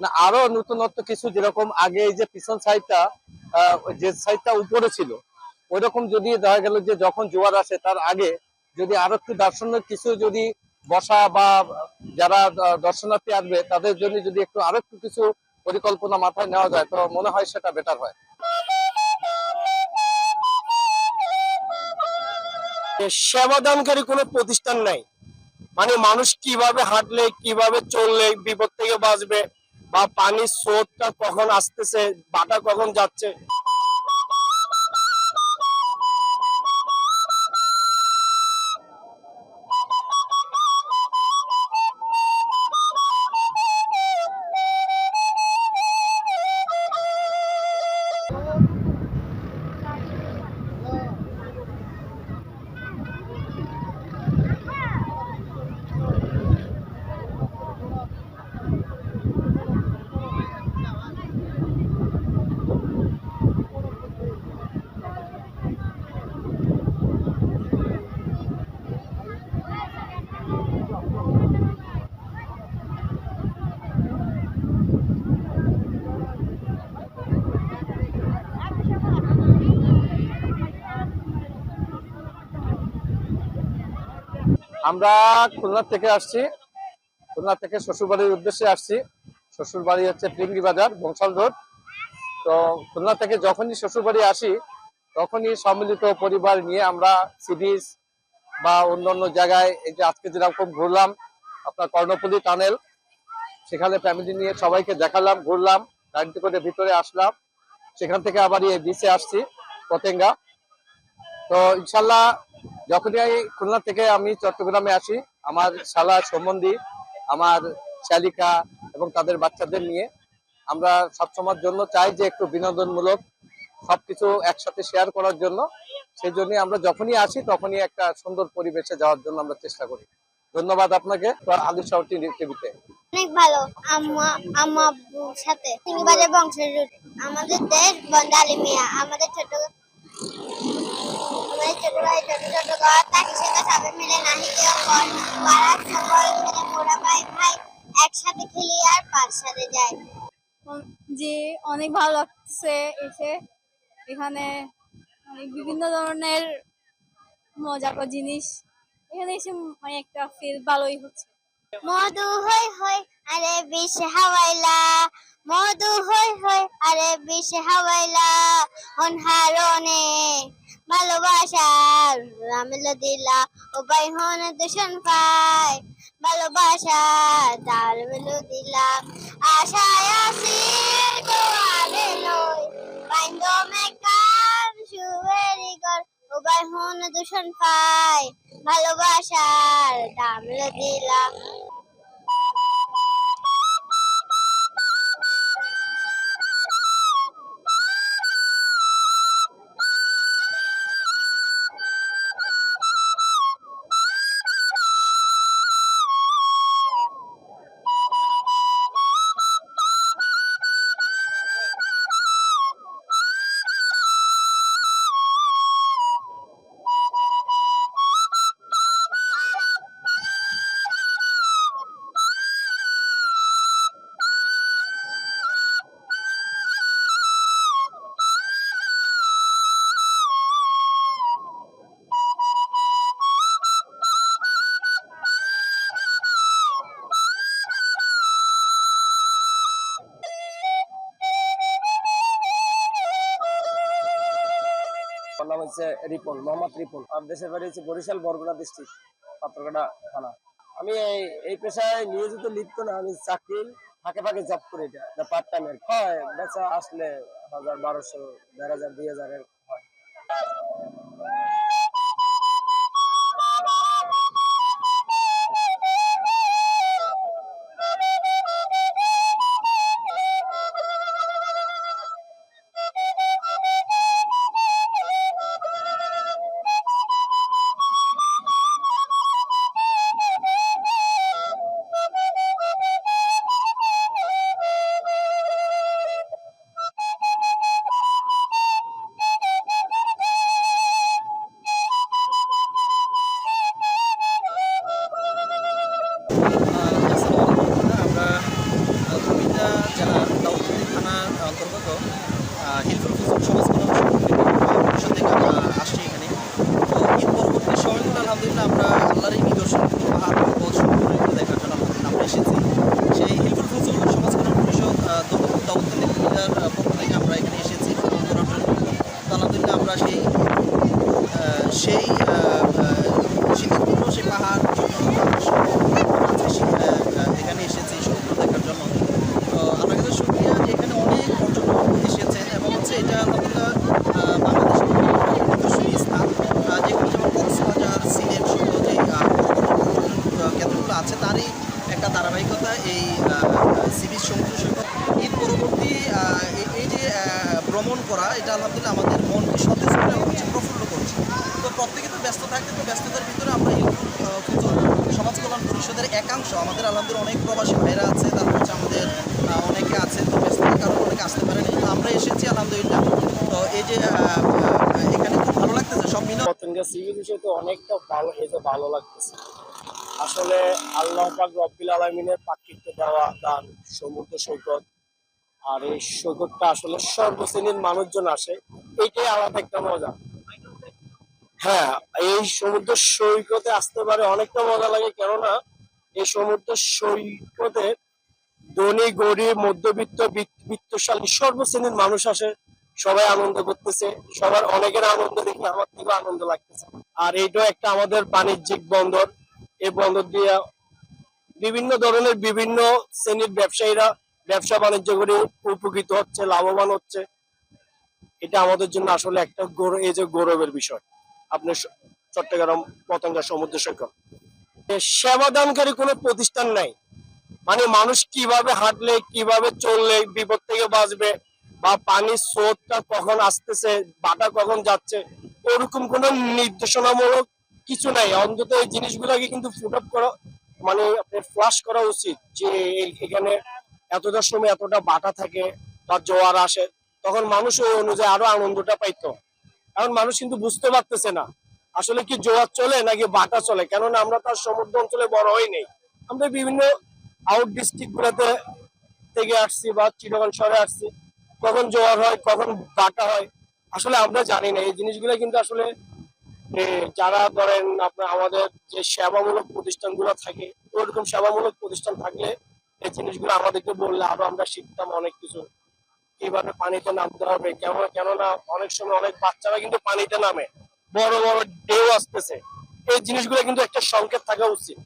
না, আরও নতুনত্ব কিছু যেরকম আগে এই যে পিছন সাইডটা যে সাইডটা উপরে ছিল, ওইরকম যদি দেখা গেল যে যখন জোয়ার আসে তার আগে যদি আরও একটু দার্শনিক কিছু যদি বসা বা যারা দর্শনার্থী আসবে, তাদের জন্য যদি একটু আরও একটু কিছু পরিকল্পনা মাথায় নেওয়া যায়, তো মনে হয় সেটা বেটার হয়। সেবাদানকারী কোনো প্রতিষ্ঠান নাই। মানে মানুষ কীভাবে হাঁটলে, কীভাবে চললে, বিপদ থেকে বাঁচবে বা পানির স্রোতটা কখন আসতেছে বাটা কখন যাচ্ছে আমরা খুলনা থেকে আসছি। খুলনা থেকে শ্বশুরবাড়ির উদ্দেশ্যে আসছি। শ্বশুরবাড়ি হচ্ছে ফিরিঙ্গি বাজার, বংশাল রোড। তো খুলনা থেকে যখনই শ্বশুরবাড়ি আসি, তখনই সম্মিলিত পরিবার নিয়ে আমরা সিরিজ বা অন্যান্য জায়গায় এই যে আজকে যেরকম ঘুরলাম, আপনার কর্ণপল্লী টানেল, সেখানে ফ্যামিলি নিয়ে সবাইকে দেখালাম, ঘুরলাম, গাড়িতে করে ভিতরে আসলাম। সেখান থেকে আবার এই বিচে আসছি, পতেঙ্গা। তো ইনশাল্লাহ যখনই এই খুলনা থেকে আমি চট্টগ্রামে আসি, আমার শালা সম্বন্ধী, আমার শালিকা এবং তাদের বাচ্চাদের নিয়ে আমরা সবসময়ের জন্য চাই যে একটু বিনোদনমূলক সবকিছু একসাথে শেয়ার করার জন্য। সেই জন্য আমরা যখনই আসি, তখনই একটা সুন্দর পরিবেশে যাওয়ার জন্য আমরা চেষ্টা করি। ধন্যবাদ আপনাকে আলু শাহটি টিভিতে। অনেক ভালো সাথে। আমাদের দেশ বন্দালি মিয়া আমাদের ছোট আমাদের ছোট ছোট ছোট ঘর তাকে সেটা সবাই মিলে নাহি কেউ কর পাড়ার সকল মিলে মোরা ভাই ভাই একসাথে খেলি আর সাথে যাই। যে অনেক ভালো লাগছে এসে। এখানে অনেক বিভিন্ন ধরনের মজাকর জিনিস। এখানে এসে মানে একটা ফিল ভালোই হচ্ছে। মধু হই হই আরে বিষ হাওয়াইলা। মধু হই হই আরে বিষ হাওয়াইলা। অনহারনে ভালোবাসার রামিল দিলা, ও বাই হন দূষণ পায় ভালোবাসা তার মিল দিলা। আশায় আসি গো আবে লই বাইন্দ মেকার, সুবেরি ও হন দূষণ পায় ভালোবাসার দাম দিলা। নাম হচ্ছে রিপন, মোহাম্মদ রিপন। আর দেশের বাড়ি হচ্ছে বরিশাল, বরগুনা ডিস্ট্রিক্ট পাত্রকাটা থানা। আমি এই এই পেশায় নিয়োজিত লিপ্ত না, আমি চাকরি ফাঁকে ফাঁকে জব করি এটা পার্ট টাইমের হয়, বেচা আসলে হাজার বারোশো, দেড় হাজার, দুই হাজারের হয়। ভ্রমণ করা, এটা আলহামদুলিল্লাহ আমাদের মনকে সতেজ করে হচ্ছে প্রফুল্ল করছে। তো প্রত্যেকে তো ব্যস্ত থাকে তো ব্যস্ততার ভিতরে আমরা সমাজ কল্যাণ পরিষদের একাংশ, আমাদের আলহামদুলিল্লাহ অনেক প্রবাসী ভাইরা আছে, তারপর হচ্ছে আমাদের অনেকে আছে, তো ব্যস্ততার কারণে অনেকে আসতে পারেনি। তো আমরা এসেছি আলহামদুলিল্লাহ। তো এই যে এখানে খুব ভালো লাগতেছে, সব মিলে অনেকটা ভালো, এই যে ভালো লাগতেছে। আসলে আল্লাহ পাক রব্বিল আলমিনের পাকৃত্য দেওয়া দান, সমুদ্র সৈকত আর এই সৈকতটা আসলে সর্বশ্রেণীর মানুষজন আসে। এইটাই আলাদা একটা মজা। হ্যাঁ এই সমুদ্র সৈকতে আসতে পারে অনেকটা মজা লাগে, কেননা এই সমুদ্র সৈকতে ধনী, গরিব, মধ্যবিত্ত বিত্ত- বিত্তশালী সর্বশ্রেণীর মানুষ আসে, সবাই আনন্দ করতেছে, সবার অনেকের আনন্দ দেখে আমার থেকে আনন্দ লাগতেছে। আর এইটাও একটা আমাদের বাণিজ্যিক বন্দর। এই বন্দর দিয়ে বিভিন্ন ধরনের বিভিন্ন শ্রেণির ব্যবসায়ীরা ব্যবসা বাণিজ্য করে উপকৃত হচ্ছে, লাভবান হচ্ছে। এটা আমাদের জন্য আসলে একটা গৌরব এই যে গৌরবের বিষয়। আপনার স- চট্টগ্রাম পতঙ্গা সমুদ্র সৈকত। সেবাদানকারী কোনো প্রতিষ্ঠান নাই। মানে মানুষ কীভাবে হাঁটলে, কীভাবে চললে, বিপদ থেকে বাঁচবে, বা পানির স্রোতটা কখন আসতেছে, বাটা কখন যাচ্ছে, ওরকম কোন নির্দেশনামূলক কিছু নাই। অন্তত এই জিনিসগুলোকে কিন্তু ফুট আপ করা মানে আপনার ফ্লাশ করা উচিত যে এখানে এতটা সময় এতটা বাটা থাকে বা জোয়ার আসে, তখন মানুষ ওই অনুযায়ী আরও আনন্দটা পাইতো। এখন মানুষ কিন্তু বুঝতে পারতেছে না, আসলে কি জোয়ার চলে নাকি বাটা চলে? কেননা আমরা তার সমুদ্র অঞ্চলে বড় হই নেই। আমরা বিভিন্ন আউট ডিস্ট্রিক্ট গুলোতে থেকে আসছি বা চিটাগাং শহরে আসছি। কখন জোয়ার হয়, কখন বাটা হয়, আসলে আমরা জানি না। এই জিনিসগুলো কিন্তু আসলে যারা ধরেন আপনার আমাদের যে সেবামূলক প্রতিষ্ঠানগুলো থাকে, ওরকম সেবামূলক প্রতিষ্ঠান থাকলে এই জিনিসগুলো আমাদেরকে বললে আরও আমরা শিখতাম অনেক কিছু। কীভাবে পানিতে নামতে হবে, কেমন, কেননা অনেক সময় অনেক বাচ্চারা কিন্তু পানিতে নামে। বড় বড় ঢেউ আসতেছে। এই জিনিসগুলো কিন্তু একটা সংকেত থাকা উচিত।